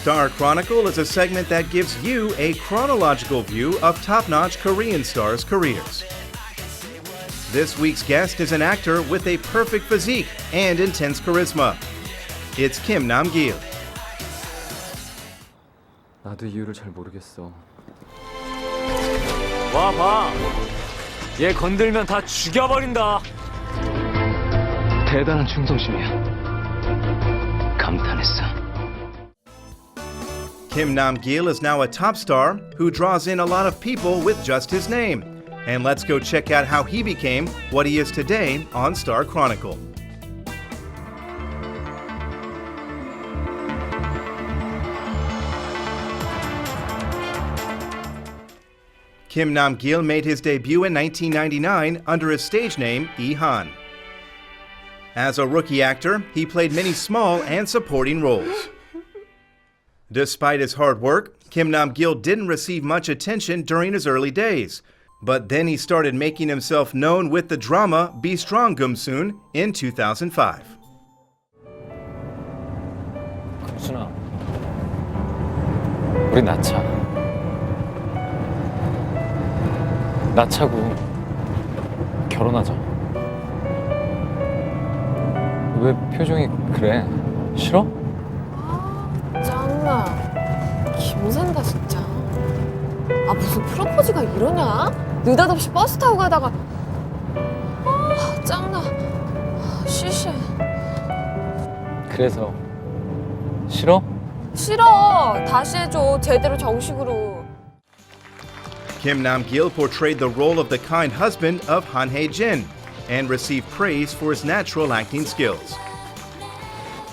Star Chronicle is a segment that gives you a chronological view of top notch Korean stars' careers. This week's guest is an actor with a perfect physique and intense charisma. It's Kim Nam Gil. 나도 이유를 잘 모르겠어. 와 봐. 얘 건들면 다 죽여버린다. 대단한 충성심이야. 감탄했어. Kim Nam Gil is now a top star who draws in a lot of people with just his name. And let's go check out how he became what he is today on Star Chronicle. Kim Nam Gil made his debut in 1999 under his stage name Lee Han. As a rookie actor, he played many small and supporting roles. Despite his hard work, Kim Nam Gil didn't receive much attention during his early days. But then he started making himself known with the drama Be Strong Gumsoon in 2005. 순아, 우리 낳자. 낳자고 결혼하자. 왜 표정이 그래? 싫어? 짱나 김샌다 진짜 아 무슨 프로포즈가 이러냐 느닷없이 버스 타고 가다가 아 짱나 아, 시시해 그래서 싫어? 싫어 다시 해줘 제대로 정식으로 Kim Nam Gil portrayed the role of the kind husband of Han Hae Jin and received praise for his natural acting skills.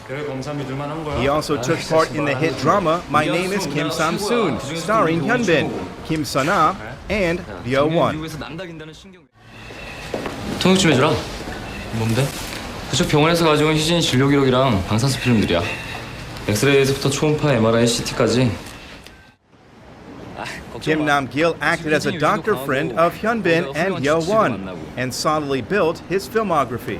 He also took part in the hit drama My Name is Kim Sam Soon, starring Hyunbin, Kim Sun-ah, and Ryo Won. 통역 좀 해주라. 뭔데? 그쪽 병원에서 가져온 희진 진료 기록이랑 방사수 필름들이야. 엑스레이에서부터 초음파, MRI, CT까지. Kim Nam Gil acted as a doctor friend of Hyunbin and Yo Won and solidly built his filmography.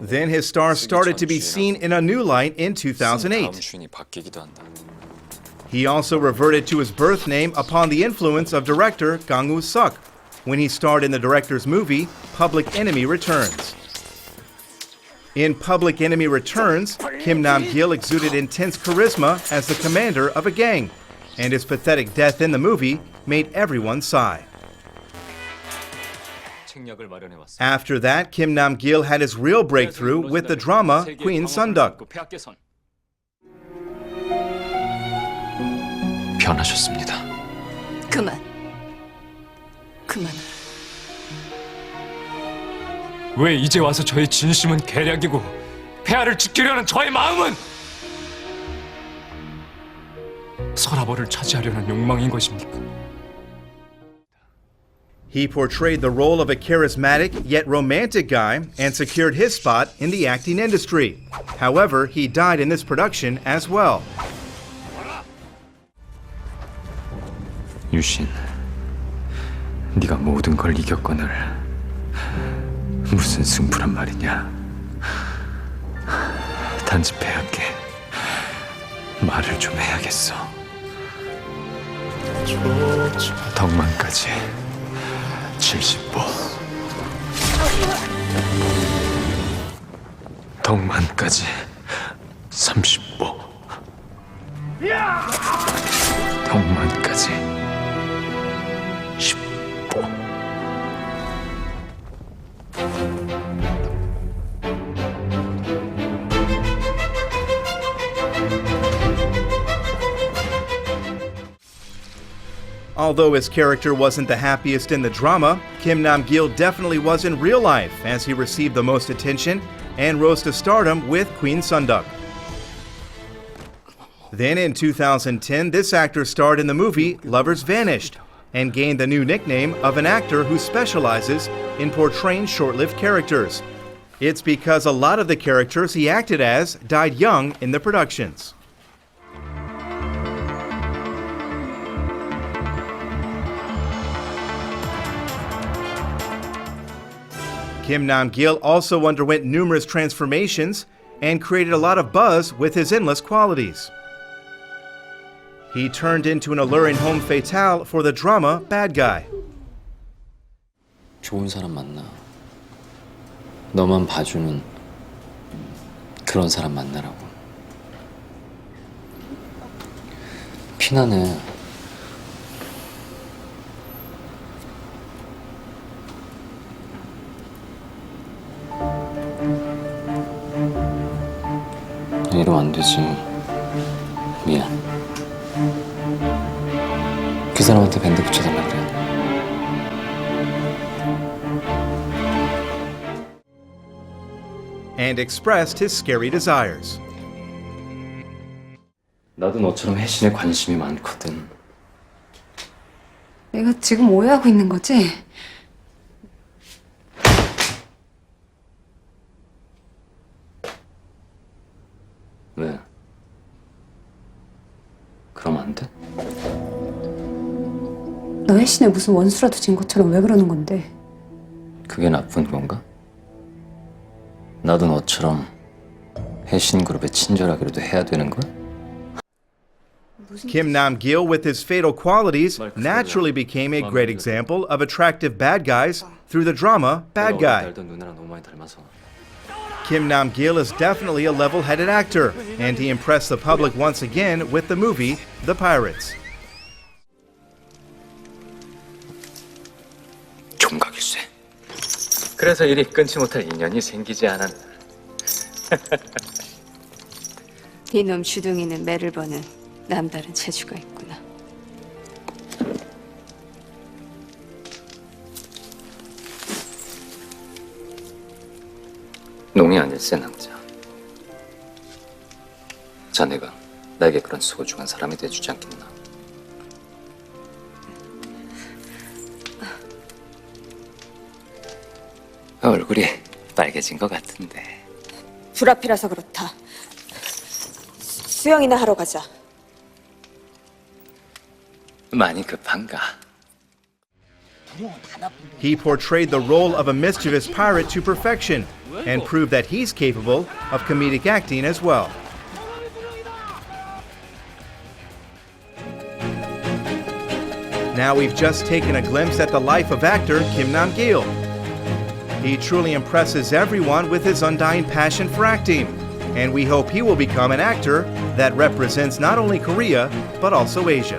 Then his star started to be seen in a new light in 2008. He also reverted to his birth name upon the influence of director Gang Woo-suk when he starred in the director's movie Public Enemy Returns. In Public Enemy Returns, Kim Nam-gil exuded intense charisma as the commander of a gang, and his pathetic death in the movie made everyone sigh. After that, Kim Nam Gil had his real breakthrough with the drama Queen Sunduk. 폐하께선 변하셨습니다. 그만. 그만. 왜 이제 와서 저의 진심은 계략이고 폐하를 지키려는 저의 마음은 서라벌을 차지하려는 욕망인 것입니까? He portrayed the role of a charismatic yet romantic guy and secured his spot in the acting industry. However, he died in this production as well. 유신, 네가 모든 걸 이겼거늘 무슨 승부란 말이냐? 단지 폐하께 말을 좀 해야겠어. 덕만까지 70보. 덕만까지 30보. 덕만까지 Although his character wasn't the happiest in the drama, Kim Nam Gil definitely was in real life as he received the most attention and rose to stardom with Queen Sunduk. Then in 2010, this actor starred in the movie Lovers Vanished and gained the new nickname of an actor who specializes in portraying short lived characters. It's because a lot of the characters he acted as died young in the productions. Kim Nam Gil also underwent numerous transformations and created a lot of buzz with his endless qualities. He turned into an alluring homme fatale for the drama Bad Guy. 좋은 사람 만나. 너만 봐주는 그런 사람 만나라고. 피나네. 이러면 안 되지. 미안. 그 사람한테 밴드 붙여달라 그래. and expressed his scary desires. 나도 너처럼 혜신에 관심이 많거든. 내가 지금 오해하고 있는 거지? 너 혜신에 무슨 원수라도 진 것처럼 왜 그러는 건데? 그게 나쁜 건가? 나도 너처럼 혜신 그룹에 친절하기라도 해야 되는 거야? Kim Nam Gil, with his fatal qualities, naturally became a great example of attractive bad guys through the drama Bad Guy. 알던 누나랑 너무 많이 닮아서. Kim Nam Gil is definitely a level headed actor, and he impressed the public once again with the movie The Pirates. 총각일세. 그래서 이리 끊지 못할 인연이 생기지 않았나. 이놈 주둥이는 매를 버는 남다른 재주가 있구나. 농이 아닐세 낭자. 자네가 나에게 그런 소중한 사람이 돼주지 않겠나. 얼굴이 빨개진 것 같은데. 불앞이라서 그렇다. 수- 수영이나 하러 가자. 많이 급한가? He portrayed the role of a mischievous pirate to perfection and proved that he's capable of comedic acting as well. Now we've just taken a glimpse at the life of actor Kim Nam Gil. He truly impresses everyone with his undying passion for acting, and we hope he will become an actor that represents not only Korea, but also Asia.